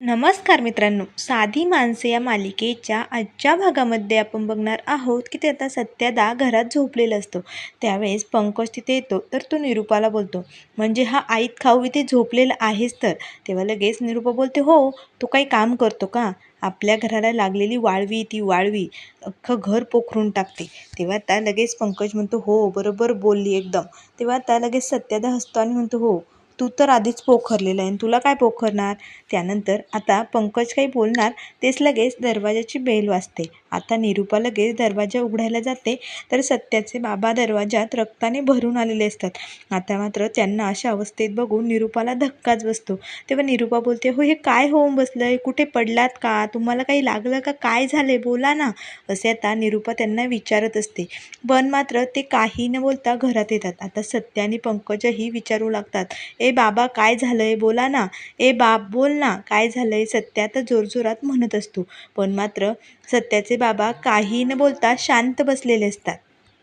नमस्कार मित्रांनो साधी माणसे या मालिकेच्या आजच्या भागामध्ये आपण बघणार आहोत की ते आता सत्यादा घरात झोपलेला असतो. त्यावेळेस पंकज तिथे येतो तर तो निरूपाला बोलतो म्हणजे हा आईत खाऊ इथे झोपलेला आहेस तर? तेव्हा लगेच निरूपा बोलते हो तो काही काम करतो का? आपल्या घराला लागलेली वाळवी ती वाळवी अख्खं घर पोखरून टाकते. तेव्हा त्या लगेच पंकज म्हणतो हो बरोबर बोलली एकदम. तेव्हा त्या लगेच सत्यादा हसतो आणि म्हणतो हो तू तर आधीच पोखरलेलं आहे आणि तुला काय पोखरणार? त्यानंतर आता पंकज काही बोलणार तेच लगेच दरवाजाची बेल वाजते. आता निरूपा लगेच दरवाजा उघडायला जाते तर सत्याचे बाबा दरवाजात रक्ताने भरून आलेले असतात. आता मात्र त्यांना अशा अवस्थेत बघून निरूपाला धक्काच बसतो. तेव्हा निरूपा बोलते हो हे काय होऊन बसलं आहे कुठे पडलात का? तुम्हाला काही लागलं का? काय झाले बोला ना. असे आता निरूपा त्यांना विचारत असते. पण मात्र ते काही न बोलता घरात येतात. आता सत्या आणि पंकजही विचारू लागतात. ए बाबा काय झालंय? बोला ना. ए बाप बोल ना. काय झालंय? सत्या तर जोरजोरात म्हणत असतो. पण मात्र सत्याचे बाबा काही न बोलता शांत बसलेले असतात.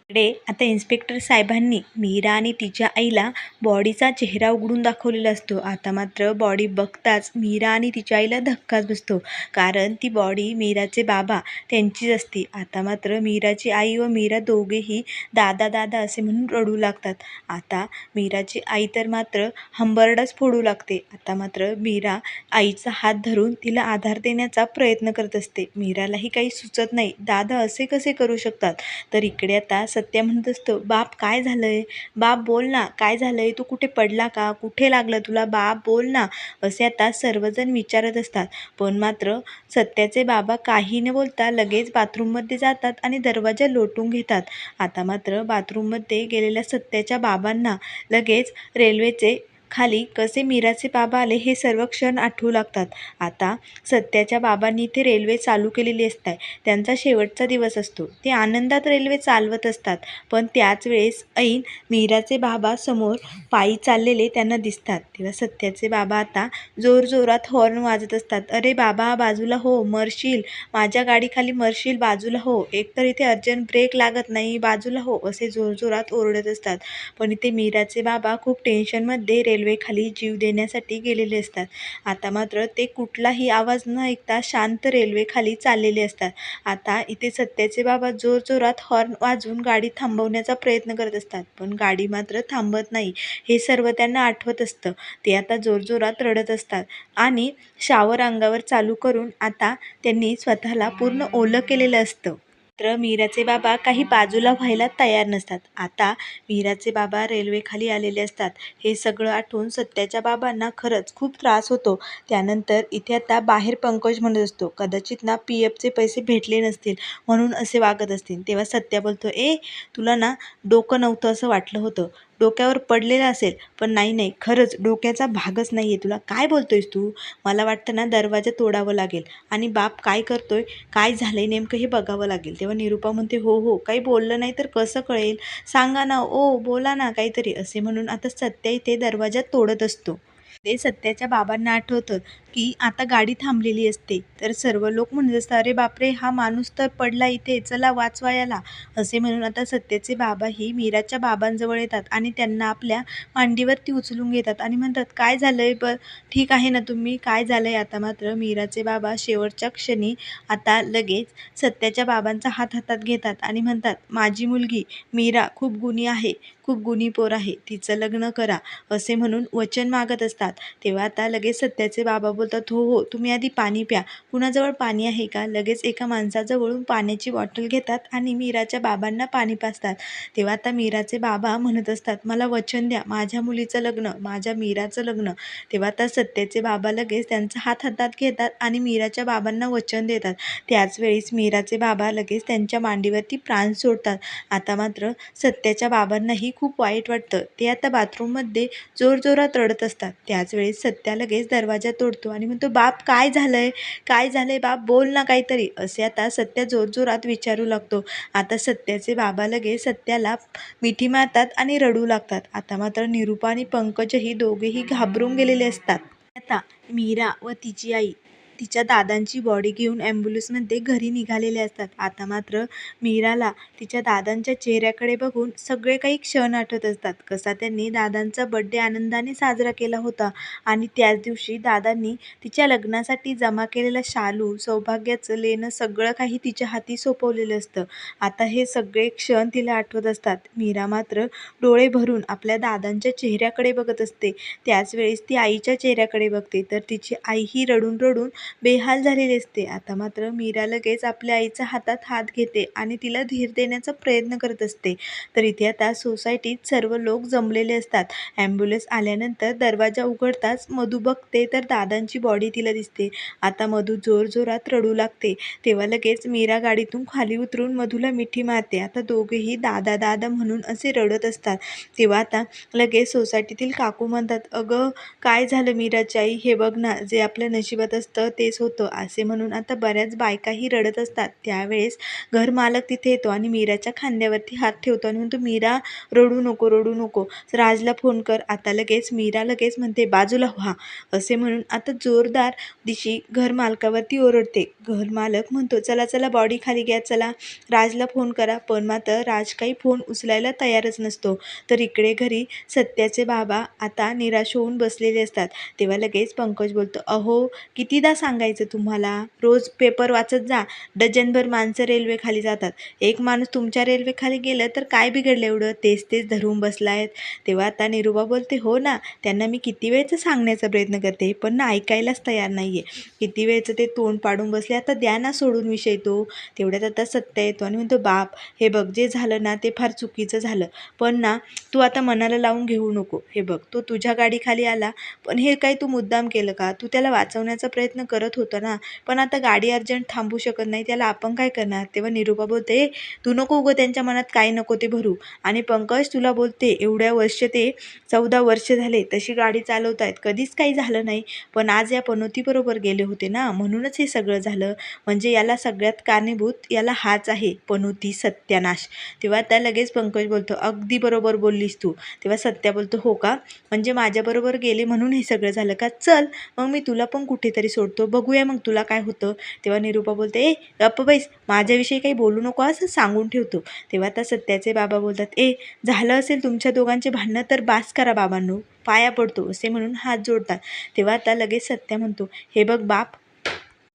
इकडे आता इन्स्पेक्टर साहेबांनी मीरा आणि तिच्या आईला बॉडीचा चेहरा उघडून दाखवलेला असतो. आता मात्र बॉडी बघताच मीरा आणि तिच्या आईला धक्काच बसतो. कारण ती बॉडी मीराचे बाबा त्यांचीच असते. आता मात्र मीराची आई व मीरा दोघेही दादा दादा असे म्हणून रडू लागतात. आता मीराची आई तर मात्र हंबरडाच फोडू लागते. आता मात्र मीरा आईचा हात धरून तिला आधार देण्याचा प्रयत्न करत असते. मीरालाही काही सुचत नाही. दादा असे कसे करू शकतात? तर इकडे आता सत्या म्हणत असतो. बाप काय झालं आहे बाप बोल ना. काय आहे तू कुठे पडला का? कुठे लागलं तुला? बाप बोल ना. असे आता सर्वजण विचारत असतात. पण मात्र सत्याचे बाबा काही न बोलता लगेच बाथरूममध्ये जातात आणि दरवाजा लोटून घेतात. आता मात्र बाथरूममध्ये गेलेल्या सत्याच्या बाबांना लगेच रेल्वेचे खाली कसे मीराचे बाबा आले हे सर्व क्षण आठवू लागतात. आता सत्याच्या बाबांनी इथे रेल्वे चालू केलेली असते. त्यांचा शेवटचा दिवस असतो. ते आनंदात रेल्वे चालवत असतात. पण त्याच वेळेस ऐन मीराचे बाबा समोर पायी चाललेले त्यांना दिसतात. तेव्हा सत्याचे बाबा आता जोरजोरात हॉर्न वाजत असतात. अरे बाबा बाजूला हो मरशील. माझ्या गाडीखाली मरशील बाजूला हो. एकतर इथे अर्जंट ब्रेक लागत नाही बाजूला हो असे जोरजोरात ओरडत असतात. पण इथे मीराचे बाबा खूप टेन्शनमध्ये रेल्वे रेल्वेखाली जीव देण्यासाठी गेलेले असतात. आता मात्र ते कुठलाही आवाज न ऐकता शांत रेल्वेखाली चाललेले असतात. आता इथे सत्याचे बाबा जोरजोरात हॉर्न वाजवून गाडी थांबवण्याचा प्रयत्न करत असतात. पण गाडी मात्र थांबत नाही हे सर्व त्यांना आठवत असतं. ते आता जोरजोरात रडत असतात आणि शावर अंगावर चालू करून आता त्यांनी स्वतःला पूर्ण ओलं केलेलं असतं. तर मीराचे बाबा काही बाजूला व्हायला तयार नसतात. आता मीराचे बाबा रेल्वेखाली आलेले असतात. हे सगळं आठवून सत्याच्या बाबांना खरंच खूप त्रास होतो. त्यानंतर इथे आता बाहेर पंकज म्हणत असतो कदाचित ना पी एफचे पैसे भेटले नसतील म्हणून असे वागत असतील. तेव्हा सत्या बोलतो ए तुला ना डोकं नव्हतं असं वाटलं होतं. डोक्यावर पडलेलं असेल. पण नाही नाही खरंच डोक्याचा भागच नाही आहे तुला. काय बोलतोयस तू? मला वाटतं ना दरवाजा तोडावं लागेल. आणि बाप काय करतोय? काय झालं आहे नेमकं हे बघावं लागेल. तेव्हा निरूपा म्हणते हो हो काही बोललं नाही तर कसं कळेल? सांगा ना. ओ बोला ना काहीतरी. असे म्हणून आता सत्या इथे दरवाजा तोडत असतो. ते सत्याच्या बाबांना आठवतं की आता गाडी थांबलेली असते. तर सर्व लोक म्हणत असतात अरे बापरे हा माणूस तर पडला इथे चला वाचवा याला असे म्हणून आता सत्याचे बाबाही मीराच्या बाबांजवळ येतात आणि त्यांना आपल्या मांडीवरती उचलून घेतात आणि म्हणतात काय झालं आहे ब? ठीक आहे ना तुम्ही? काय झालं आहे आता मात्र? मीराचे बाबा शेवटच्या क्षणी आता लगेच सत्याच्या बाबांचा हात हातात घेतात आणि म्हणतात माझी मुलगी मीरा खूप गुणी आहे. खूप गुणी पोर आहे. तिचं लग्न करा असे म्हणून वचन मागत असतात. तेव्हा आता लगेच सत्याचे बाबा बोलतात हो हो तुम्ही आधी पाणी प्या. कुणाजवळ पाणी आहे का? लगेच एका माणसाजवळून पाण्याची बॉटल घेतात आणि मीराच्या बाबांना पाणी पाजतात. तेव्हा आता मीराचे बाबा म्हणत असतात मला वचन द्या. माझ्या मुलीचं लग्न माझ्या मीराचं लग्न. तेव्हा आता सत्याचे बाबा लगेच त्यांचा हात हातात घेतात आणि मीराच्या बाबांना वचन देतात. त्याच वेळेस मीराचे बाबा लगेच त्यांच्या मांडीवरती प्राण सोडतात. आता मात्र सत्याच्या बाबांनाही खूप वाईट वाटतं. ते आता बाथरूममध्ये जोरजोरात रडत असतात. त्याच वेळेस सत्या लगेच दरवाजा तोडतो आणि म्हणतो बाप काय झालंय? काय झालंय? बाप बोल ना काहीतरी. असे आता सत्या जोरजोरात विचारू लागतो. आता सत्याचे बाबा लगेच सत्याला मिठी मारतात आणि रडू लागतात. आता मात्र निरूपा आणि पंकजही दोघेही घाबरून गेलेले असतात. आता मीरा व तिची आई तिच्या दादांची बॉडी घेऊन ॲम्ब्युलन्समध्ये घरी निघालेले असतात. आता मात्र मीराला तिच्या दादांच्या चेहऱ्याकडे बघून सगळे काही क्षण आठवत असतात. कसा त्यांनी दादांचा बड्डे आनंदाने साजरा केला होता आणि त्याच दिवशी दादांनी तिच्या लग्नासाठी जमा केलेला शालू सौभाग्याचं लेणं सगळं काही तिच्या हाती सोपवलेलं असतं. आता हे सगळे क्षण तिला आठवत असतात. मीरा मात्र डोळे भरून आपल्या दादांच्या चेहऱ्याकडे बघत असते. त्याच वेळेस ती आईच्या चेहऱ्याकडे बघते. तर तिची आई ही रडून रडून बेहाल झालेली असते. आता मात्र मीरा लगेच आपल्या आईचा हातात हात घेते आणि तिला धीर देण्याचा प्रयत्न करत असते. तर इथे आता सोसायटीत सर्व लोक जमलेले असतात. ॲम्ब्युलन्स आल्यानंतर दरवाजा उघडताच मधू बघते तर दादांची बॉडी तिला दिसते. आता मधू जोरजोरात रडू लागते. तेव्हा लगेच मीरा गाडीतून खाली उतरून मधूला मिठी मारते. आता दोघेही दादा दादा म्हणून असे रडत असतात. तेव्हा आता लगेच सोसायटीतील काकू म्हणतात अगं काय झालं मीराची आई? हे बघ ना जे आपल्या नशिबात असतं तेच होतं. असे म्हणून आता बऱ्याच बायकाही रडत असतात. त्यावेळेस घरमालक तिथे येतो आणि मीराच्या खांद्यावरती हात ठेवतो आणि म्हणतो मीरा रडू नको रडू नको. राजला फोन कर. आता लगेच मीरा लगेच म्हणते बाजूला व्हा. असे म्हणून आता जोरदार दिशी घर मालकावरती ओरडते. घरमालक म्हणतो चला चला बॉडी खाली घ्या चला. राजला फोन करा. पण मात्र राज काही फोन उचलायला तयारच नसतो. तर इकडे घरी सत्याचे बाबा आता निराश होऊन बसलेले असतात. तेव्हा लगेच पंकज बोलतो अहो कितीदा सांगायचं तुम्हाला? रोज पेपर वाचत जा. डझनभर माणसं रेल्वेखाली जातात. एक माणूस तुमच्या रेल्वेखाली गेलं तर काय बिघडलं एवढं? तेच तेच धरून बसला आहेत तेव्हा आता निरुबा बोलते हो ना त्यांना मी किती वेळचं सांगण्याचा प्रयत्न करते पण ना ऐकायलाच तयार नाही आहे किती वेळचं ते तोंड पाडून बसले आता द्या ना सोडून विषय तो. तेवढ्यात आता सत्य येतो आणि म्हणतो बाप हे बघ जे झालं ना ते फार चुकीचं झालं. पण ना तू आता मनाला लावून घेऊ नको. हे बघ तो तुझ्या गाडीखाली आला. पण हे काही तू मुद्दाम केलं का? तू त्याला वाचवण्याचा प्रयत्न कर. करत होता ना. पण आता गाडी अर्जंट थांबू शकत नाही. त्याला आपण काय करणार? तेव्हा निरुपा बोलते तू नको उगं त्यांच्या मनात काय नको ते भरू. आणि पंकज तुला बोलते एवढ्या वर्ष ते चौदा वर्ष झाले तशी गाडी चालवत आहेत कधीच काही झालं नाही. पण आज या पनोतीबरोबर गेले होते ना. म्हणूनच हे सगळं झालं. म्हणजे याला सगळ्यात कारणीभूत याला हाच आहे पनोती सत्यानाश. तेव्हा त्या लगेच पंकज बोलतो अगदी बरोबर बोललीस तू. तेव्हा सत्या बोलतो हो का? म्हणजे माझ्याबरोबर गेले म्हणून हे सगळं झालं का? चल मग मी तुला पण कुठेतरी सोडतो. बघूया मग तुला काय होतं. तेव्हा निरूपा बोलते ए गप्प बैस माझ्याविषयी काही बोलू नको असं सांगून ठेवतो. तेव्हा आता सत्याचे बाबा बोलतात ए झालं असेल तुमच्या दोघांचे भांडणं तर बास करा बाबांनो पाया पडतो असे म्हणून हात जोडतात. तेव्हा आता लगेच सत्या म्हणतो हे बघ बाप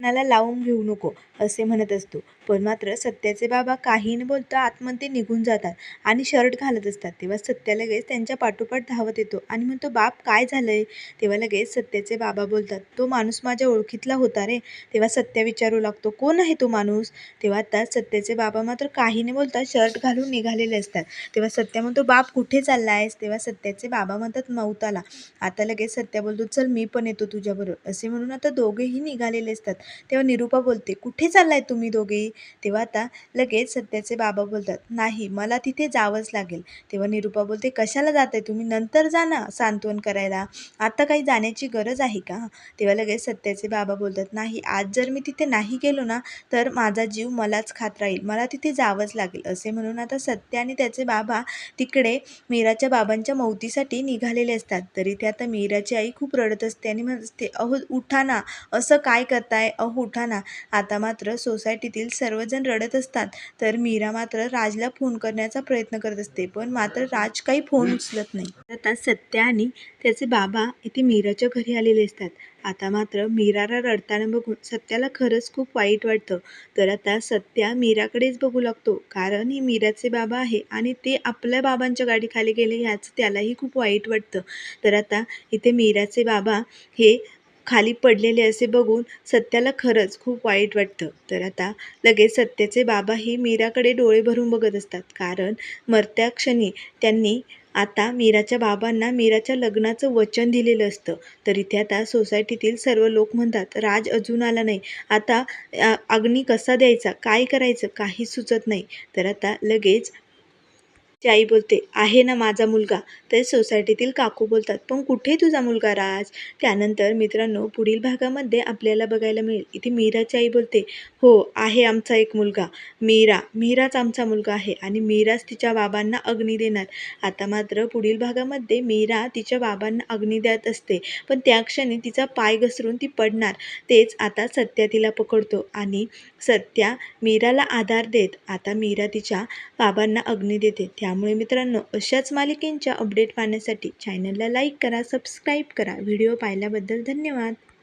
नाला लावून घेऊ नको असे म्हणत असतो. पण मात्र सत्याचे बाबा काही न बोलता आतमध्ये निघून जातात आणि शर्ट घालत असतात. तेव्हा सत्या लगेच त्यांच्या पाठोपाठ धावत येतो आणि म्हणतो बाप काय झालंय? तेव्हा लगेच सत्याचे बाबा बोलतात तो माणूस माझ्या ओळखीतला होता रे. तेव्हा सत्या विचारू लागतो कोण आहे तो माणूस? तेव्हा आता सत्याचे बाबा मात्र काही न बोलता शर्ट घालून निघालेले असतात. तेव्हा सत्या म्हणतो बाप कुठे चालला आहेस तेव्हा सत्याचे बाबा म्हणतात मौताला. आता लगेच सत्या बोलतो चल मी पण येतो तुझ्याबरोबर. असे म्हणून आता दोघेही निघालेले असतात. तेव्हा निरूपा बोलते कुठे चाललाय तुम्ही दोघेही तेव्हा आता लगेच सत्याचे बाबा बोलतात नाही मला तिथे जावंच लागेल. तेव्हा निरूपा बोलते कशाला जात आहे तुम्ही? नंतर जा ना सांत्वन करायला. आता काही जाण्याची गरज आहे का? तेव्हा लगेच सत्याचे बाबा बोलतात नाही आज जर मी तिथे नाही गेलो ना तर माझा जीव मलाच खात राहील. मला तिथे जावंच लागेल. असे म्हणून आता सत्य आणि त्याचे बाबा तिकडे मीराच्या बाबांच्या मौतीसाठी निघालेले असतात. तरी ते आता मीराची आई खूप रडत असते आणि म्हणते अहो उठा ना. असं काय करताय? अहो उठा ना आता मात्र सोसायटीतील सर्वजण रडत असतात. तर मीरा मात्र राजला फोन करण्याचा प्रयत्न करत असते पण मात्र राज काही फोन उचलत नाही. आता सत्या आणि त्याचे बाबा इथे मीराच्या घरी आलेले असतात. आता मात्र मीराला रडताना बघून सत्याला खरंच खूप वाईट वाटतं. तर आता सत्या मीराकडेच बघू लागतो कारण हे मीराचे बाबा आहे आणि ते आपल्या बाबांच्या गाडीखाली गेले ह्याचं त्यालाही खूप वाईट वाटतं. तर आता इथे मीराचे बाबा हे खाली पडलेले असे बघून सत्याला खरंच खूप वाईट वाटतं. तर आता लगेच सत्याचे बाबाही मीराकडे डोळे भरून बघत असतात. कारण मरत्या क्षणी त्यांनी आता मीराच्या बाबांना मीराच्या लग्नाचं वचन दिलेलं असतं. तर इथे आता सोसायटीतील सर्व लोक म्हणतात राज अजून आला नाही. आता अग्नी कसा द्यायचा? काय करायचं? काही सुचत नाही. तर आता लगेच ती आई बोलते आहे ना माझा मुलगा. तर सोसायटीतील काकू बोलतात पण कुठे तुझा मुलगा राज? त्यानंतर मित्रांनो पुढील भागामध्ये आपल्याला बघायला मिळेल. इथे मीराची आई बोलते हो आहे आमचा एक मुलगा. मीरा मीराच आमचा मुलगा आहे आणि मीराच तिच्या बाबांना अग्नी देणार. आता मात्र पुढील भागामध्ये मीरा तिच्या बाबांना अग्नी देत असते पण त्या क्षणी तिचा पाय घसरून ती पडणार. तेच आता सत्या तिला पकडतो आणि सत्या मीराला आधार देत आता मीरा तिच्या बाबांना अग्नी देते. त्यामुळे मित्रांनो अशाच मालिकेंच्या अपडेट पाहण्यासाठी चॅनलला लाईक करा सबस्क्राईब करा. व्हिडिओ पाहिल्याबद्दल धन्यवाद.